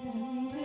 இறைவா,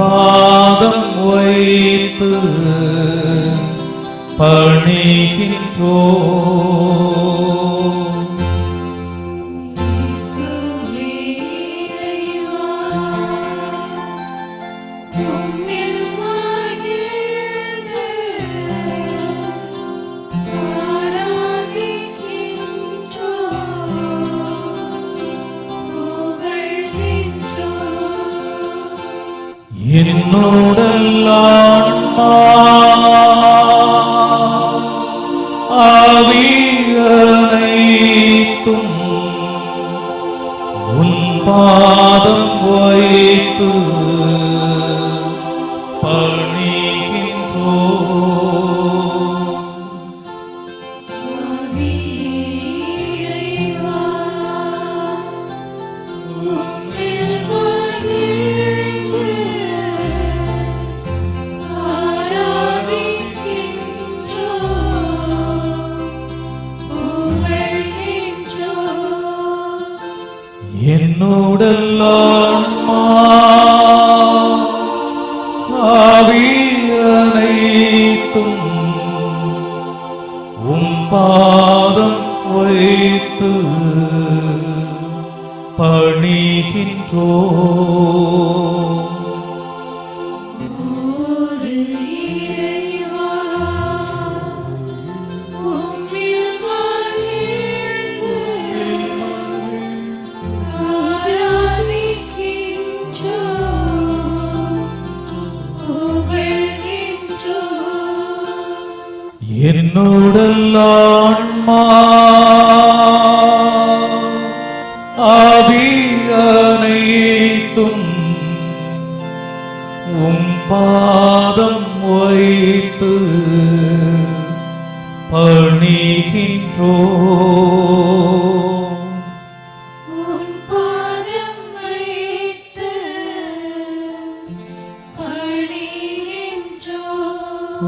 பாதம் வைத்து பணிகின்றோ புகழ்கின்றோம். என்னுடல் ஆன்மா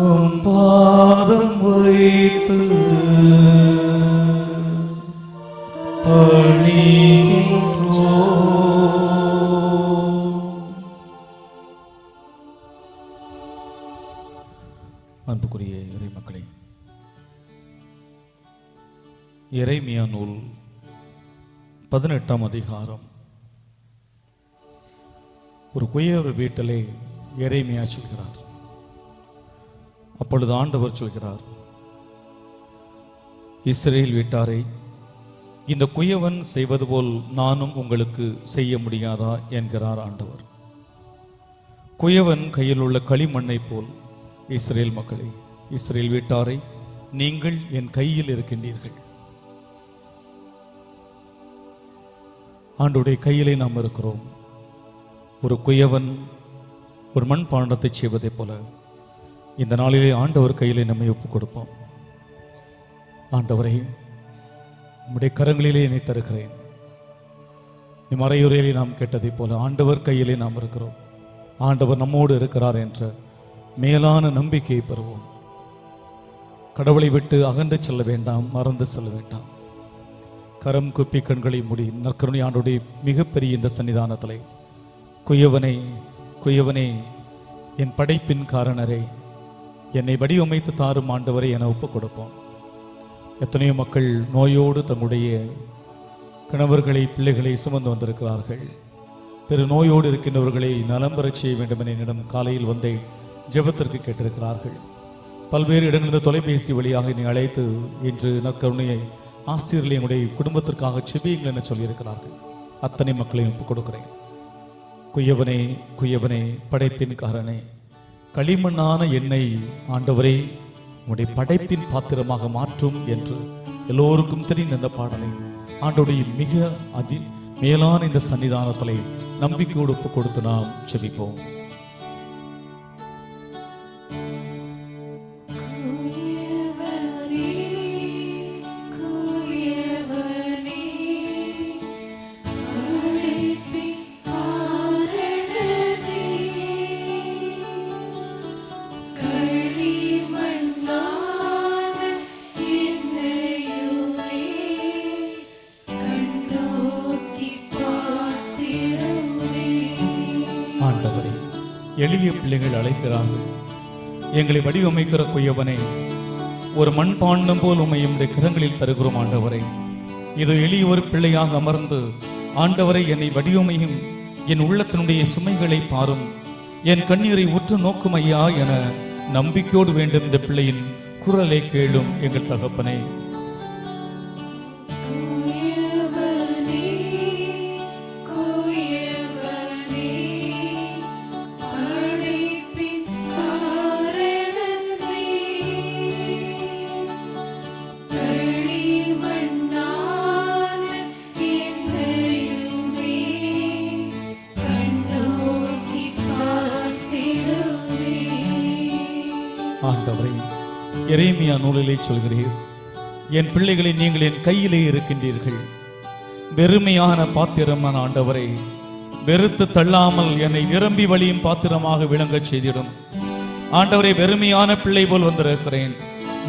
உம் பாதம் வைத்து பணிகின்றோ அன்புக்குரிய இறை மக்களே இறைமியா நூல் பதினெட்டாம் அதிகாரம். ஒரு குயவர் வீட்டிலே இறைமையா சொல்கிறார். அப்பொழுது ஆண்டவர் சொல்கிறார் இஸ்ரேல் வீட்டாரை இந்த குயவன் செய்வது போல் நானும் உங்களுக்கு செய்ய முடியாதா? என்கிறார் ஆண்டவர். குயவன் கையில் உள்ள களிமண்ணை போல் இஸ்ரேல் மக்களை இஸ்ரேல் வீட்டாரை நீங்கள் என் கையில் இருக்கின்றீர்கள். ஆண்டுடைய கையிலே நாம் இருக்கிறோம். ஒரு குயவன் ஒரு மண் பாண்டத்தை செய்வதைப் போல இந்த நாளிலே ஆண்டவர் கையிலே நம்மை ஒப்புக் கொடுப்போம் ஆண்டவரை உம்முடைய கரங்களிலே என்னை தருகிறேன். நீ மறையுறையிலே நாம் கேட்டதைப் போல ஆண்டவர் கையிலே நாம் இருக்கிறோம். ஆண்டவர் நம்மோடு இருக்கிறார் என்ற மேலான நம்பிக்கையை பெறுவோம். கடவுளை விட்டு அகன்று செல்ல வேண்டாம் மறந்து செல்ல வேண்டாம். கரம் குப்பி கண்களை மூடி நற்கருணை ஆண்டுடைய மிகப்பெரிய இந்த சன்னிதானத்திலே குயவனை குயவனே என் படைப்பின் காரணரே என்னை வடிவமைத்து தாரும் ஆண்டவரை என ஒப்புக் கொடுப்போம் எத்தனையோ மக்கள் நோயோடு தங்களுடைய கணவர்களை பிள்ளைகளை சுமந்து வந்திருக்கிறார்கள். பெரு நோயோடு இருக்கின்றவர்களை நலம் பெறச் செய்ய வேண்டும் என என்னிடம் காலையில் வந்தே ஜெபத்திற்கு கேட்டிருக்கிறார்கள். பல்வேறு இடங்களிலிருந்து தொலைபேசி வழியாக என்னை அழைத்து இன்று நற்கருணையை ஆசிரியர்களை என்னுடைய குடும்பத்திற்காக செபியுங்கள் என சொல்லியிருக்கிறார்கள். அத்தனை மக்களையும் ஒப்புக் கொடுக்கிறேன் குயவனே குயவனே படைப்பின் காரனே களிமண்ணான என்னை ஆண்டவரே உடைய படைப்பின் பாத்திரமாக மாற்றும் என்று எல்லோருக்கும் தெரிந்த இந்த பாடலை ஆண்டோடைய மிக அதி மேலான இந்த சன்னிதானத்தில் நம்பிக்கையோடு ஒப்பு கொடுத்து நாம் செபிப்போம். எளிய பிள்ளைகள் அழைக்கிறார்கள். எங்களை வடிவமைக்கிற குயவனே ஒரு மண்பாண்டம் போல் உண்மை உம்முடைய கிரங்களில் தருகிறோம் ஆண்டவரே. இது எளிய ஒரு பிள்ளையாக அமர்ந்து ஆண்டவரை என்னை வடிவமையும் என் உள்ளத்தினுடைய சுமைகளை பாரும் என் கண்ணீரை உற்று நோக்கும் ஐயா என நம்பிக்கையோடு வேண்டும் இந்த பிள்ளையின் குரலை கேளும் எங்கள் தகப்பனே. எரேமியா நூலிலே சொல்கிறீர் என் பிள்ளைகளை நீங்கள் என் கையிலே இருக்கின்றீர்கள். வெறுமையான பாத்திரமான ஆண்டவரை வெறுத்து தள்ளாமல் என்னை நிரம்பி வழியும் பாத்திரமாக விளங்கச் செய்திடும். ஆண்டவரை வெறுமையான பிள்ளை போல் வந்திருக்கிறேன்.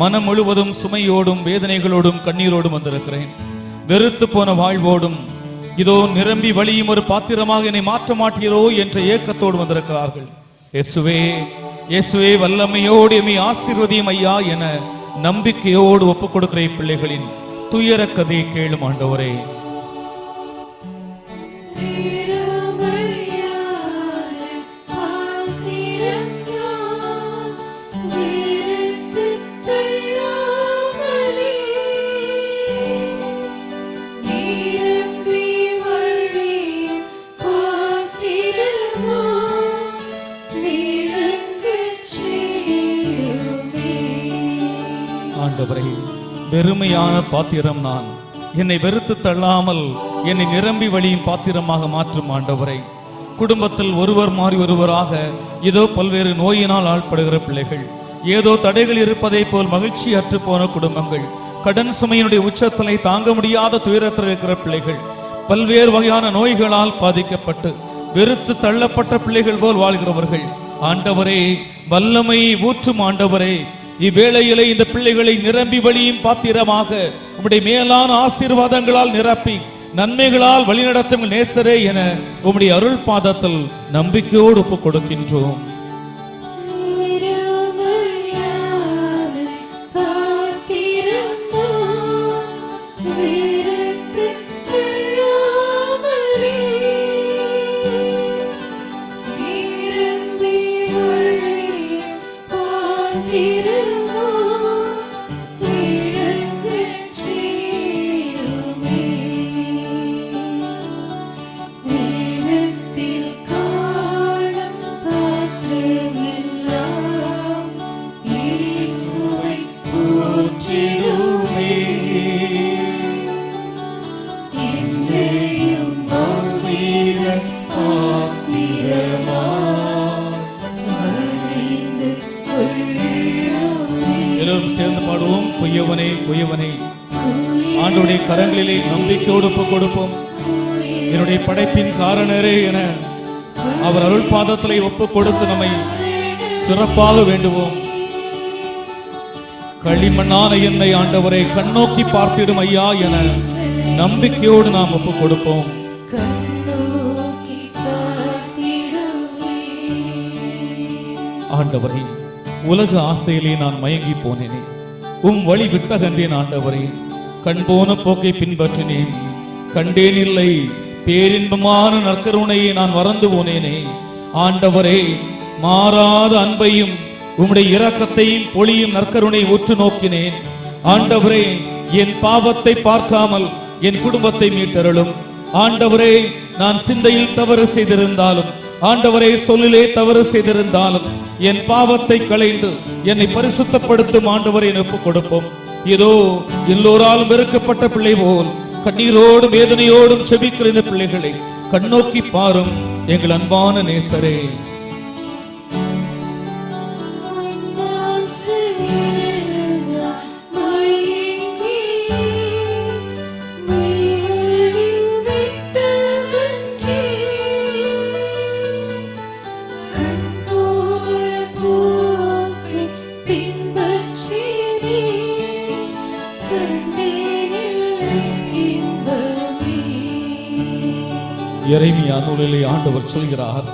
மனம் முழுவதும் சுமையோடும் வேதனைகளோடும் கண்ணீரோடும் வந்திருக்கிறேன். வெறுத்து போன வாழ்வோடும் இதோ நிரம்பி வழியும் ஒரு பாத்திரமாக என்னை மாற்ற மாட்டீரோ என்ற ஏக்கத்தோடு வந்திருக்கிறார்கள். இயேசுவே இயேசுவே வல்லமையோடு எம்மை ஆசீர்வதியும் ஐயா என நம்பிக்கையோடு ஒப்புக் கொடுக்கிற பிள்ளைகளின் துயர கதையை கேளும் ஆண்டவரே. ஆண்டவரே வெறுமையான பாத்திரம் நான். என்னை வெறுத்து தள்ளாமல் என்னை நிரம்பி வழியும் பாத்திரமாக மாற்றும் ஆண்டவரை. குடும்பத்தில் ஒருவர் மாறி ஒருவராக ஏதோ பல்வேறு நோயினால் ஆள்படுகிற பிள்ளைகள் ஏதோ தடைகள் இருப்பதை போல் மகிழ்ச்சி அற்று போன குடும்பங்கள் கடன் சுமையினுடைய உச்சத்தலை தாங்க முடியாத துயரத்தில் இருக்கிற பிள்ளைகள் பல்வேறு வகையான நோய்களால் பாதிக்கப்பட்டு வெறுத்து தள்ளப்பட்ட பிள்ளைகள் போல் வாழ்கிறவர்கள். ஆண்டவரே வல்லமை ஊற்றும் ஆண்டவரே. இவ்வேளையிலே இந்த பிள்ளைகளை நிரம்பி வழியும் பாத்திரமாக உம்முடைய மேலான ஆசீர்வாதங்களால் நிரப்பி நன்மைகளால் வழிநடத்தும் நேசரே என உம்முடைய அருள் பாதத்தில் நம்பிக்கையோடு ஒப்புக் கொடுக்கின்றோம். அவர் அருள் பாதத்திலே ஒப்புக் கொடுத்து நம்மை சிறப்பாக வேண்டுவோம். களிமண்ணான என்னை ஆண்டவரை கண்ணோக்கி பார்த்திடும் ஐயா என நம்பிக்கையோடு நாம் ஒப்புக் கொடுப்போம். ஆண்டவரே உலக ஆசையிலே நான் மயங்கி போனேனே. உம் வழி விட்டகன்றேன் ஆண்டவரே. கண் போன போக்கை பின்பற்றினேன். கண்டேன் இல்லை. பேரின்பமான நற்கருணையை நான் மறந்து போனேனே. ஆண்டவரே மாறாத அன்பையும் உம்முடைய இரக்கத்தையும் பொழியும் நற்கருணை உற்று நோக்கினேன். ஆண்டவரே என் பாவத்தை பார்க்காமல் என் குடும்பத்தை மீட்டருளும். ஆண்டவரே நான் சிந்தையில் தவறு செய்திருந்தாலும் ஆண்டவரே சொல்லிலே தவறு செய்திருந்தாலும் என் பாவத்தை களைந்து என்னை பரிசுத்தப்படுத்தும் ஆண்டவரை ஒப்புக் கொடுப்போம். இதோ எல்லோராலும் வெறுக்கப்பட்ட பிள்ளை போல் கண்ணீரோடும் வேதனையோடும் செபிக்கிற இந்த பிள்ளைகளை கண்ணோக்கி பாரும் எங்கள் அன்பான நேசரே. எரேமியா நூலிலே ஆண்டவர் சொல்கிறார்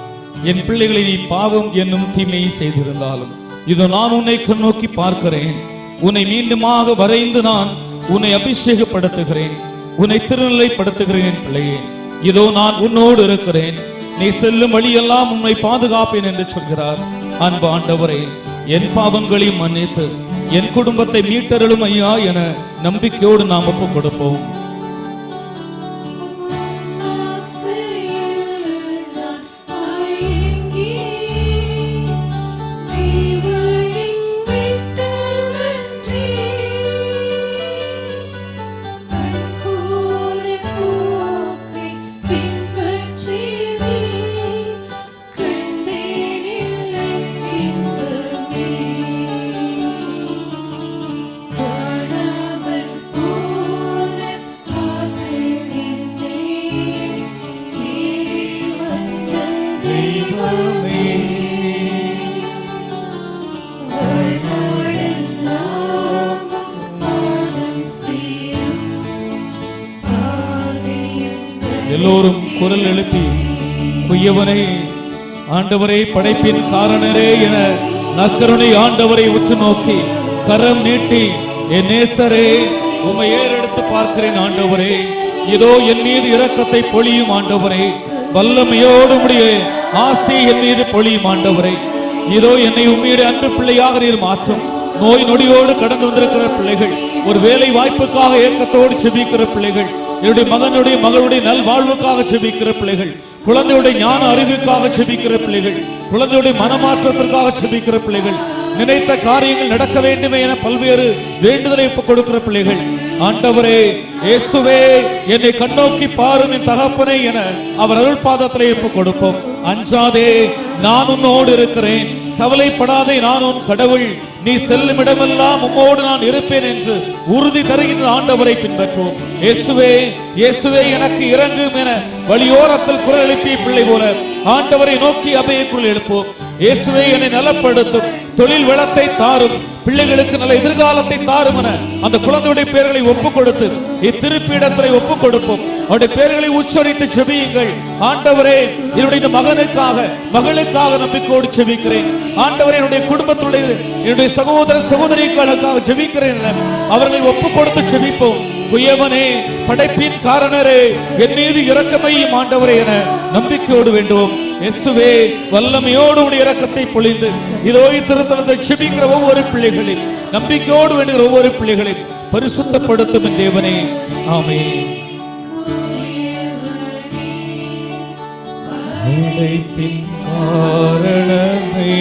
என் பிள்ளைகளை நீ பாவம் என்னும் தீமையை செய்திருந்தாலும் இதோ நான் உன்னை கண்ணோக்கி பார்க்கிறேன். உன்னை மீண்டுமாக வரைந்து நான் உன்னை அபிஷேகப்படுத்துகிறேன். உன்னை திருநிலைப்படுத்துகிறேன் என் பிள்ளையே. இதோ நான் உன்னோடு இருக்கிறேன். நீ செல்லும் வழியெல்லாம் உன்னை பாதுகாப்பேன் என்று சொல்கிறார். அன்பு ஆண்டவரே என் பாவங்களையும் மன்னித்து என் குடும்பத்தை மீட்டருளும் ஐயா என நம்பிக்கையோடு நாம் ஒப்புக் கொடுப்போம். குய்யவனே ஆண்டவரே படைப்பின் காரணரே என நக்கருணை ஆண்டவரை உற்று நோக்கி கரம் நீட்டி என் நேசரே உமை ஏறெடுத்து பார்க்கிறேன் ஆண்டவரே. இதோ என் மீது இரக்கத்தை பொழியும் ஆண்டவரே. வல்லமையோடு முடிய ஆசை என் மீது பொழியும் ஆண்டவரே. இதோ என்னை உண்மையுடைய அன்பு பிள்ளையாக நீர் மாற்றும். நோய் நொடியோடு கடந்து வந்திருக்கிற பிள்ளைகள் ஒரு வேலை வாய்ப்புக்காக ஏக்கத்தோடு செபிக்கிற பிள்ளைகள் என்னுடைய மகனுடைய மகளுடைய நல்வாழ்வுக்காக செபிக்கிற பிள்ளைகள் குழந்தையுடைய ஞான அறிவுக்காக செபிக்கிற பிள்ளைகள் குழந்தையுடைய மனமாற்றத்திற்காக செபிக்கிற பிள்ளைகள் நினைத்த காரியங்கள் நடக்க வேண்டுமே என பல்வேறு வேண்டுதலை ஒப்புக் கொடுக்கிற பிள்ளைகள். ஆண்டவரே இயேசுவே என்னை கண்ணோக்கி பாரும் என் தகப்பனே என அவர் அருள் பாதத்திலே இப்ப கொடுப்போம். அஞ்சாதே நான் உன்னோடு இருக்கிறேன். கவலைப்படாதே நான் உன் கடவுள். நீ செல்லும் இடமெல்லாம் உம்மோடு நான் இருப்பேன் என்று உறுதி தருகின்ற ஆண்டவரை பின்பற்றுவோம் இயேசுவே இயேசுவே எனக்கு இறங்கும் என வழியோரத்தில் குரல் எழுப்பிய பிள்ளை போல ஆண்டவரை நோக்கி அபயக்குள் எழுப்போம். இயேசுவே என்னை நலப்படுத்தும் தொழில் வளத்தை தாரும் பிள்ளைகளுக்கு நல்ல எதிர்காலத்தை தாரும் என அந்த குழந்தையுடைய பெயர்களை ஒப்புக் கொடுத்து இத்திருப்பிடத்திலே ஒப்புக் கொடுப்போம் அவருடைய பெயர்களை உச்சரித்து செபியுங்கள். ஆண்டவரே என்னுடைய இந்த மகனுக்காக மகளுக்காக நம்பிக்கையோடு செபிக்கிறேன். ஆண்டவரே என்னுடைய குடும்பத்துடைய என்னுடைய சகோதர சகோதரிகளுக்காக ஜெபிக்கிறேன் என அவர்களை ஒப்புக் கொடுத்து செபிப்போம். குயவனே படைப்பின் காரணரே என் மீது இரக்கமையும் ஆண்டவரே என நம்பிக்கையோடு வேண்டும் எசுவே வல்லமையோடு உடைய இரக்கத்தை பொழிந்து இதோ திருத்தலத்தை செபிக்கிற ஒவ்வொரு பிள்ளைகளில் நம்பிக்கையோடு வேண்டுகிற ஒவ்வொரு பிள்ளைகளையும் பரிசுத்தப்படுத்தும் தேவனே. ஆமே அழைப்பின் காரணமே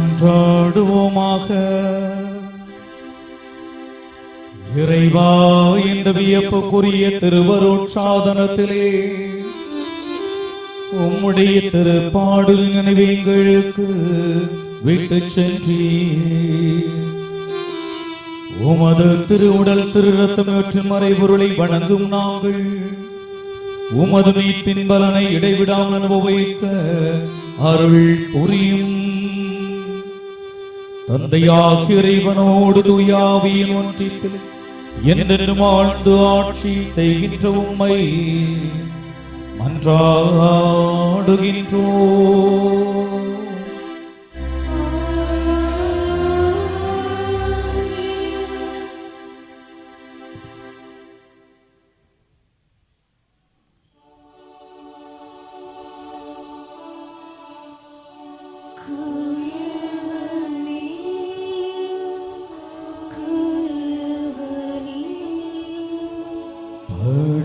மன்றாடுவோமாக இறைவா இந்த வியப்புக்குரிய திருவருட்சாதனத்திலே உம்முடைய திருப்பாடல் நினைவு எங்களுக்கு விட்டு சென்றீர். உமது திருவுடல் திரு ரத்தம் மறைபொருளை வணங்கும் நாங்கள் உமது மீட்பின் பலனை இடைவிடாமல் அனுபவிக்க அருள் புரியும் தந்தையாக இறைவனோடு துயாவியின் ஒன்றிப்பில் என்றென்றும் ஆழ்ந்து ஆட்சி செய்கின்ற உம்மை மன்றாடுகின்றோம்.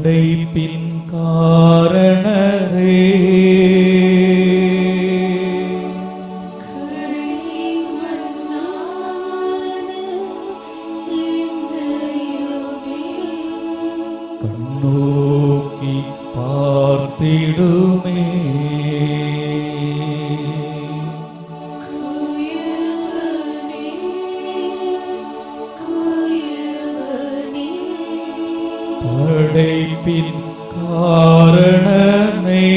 கொடை பின் காரண படைப்பின் காரணமே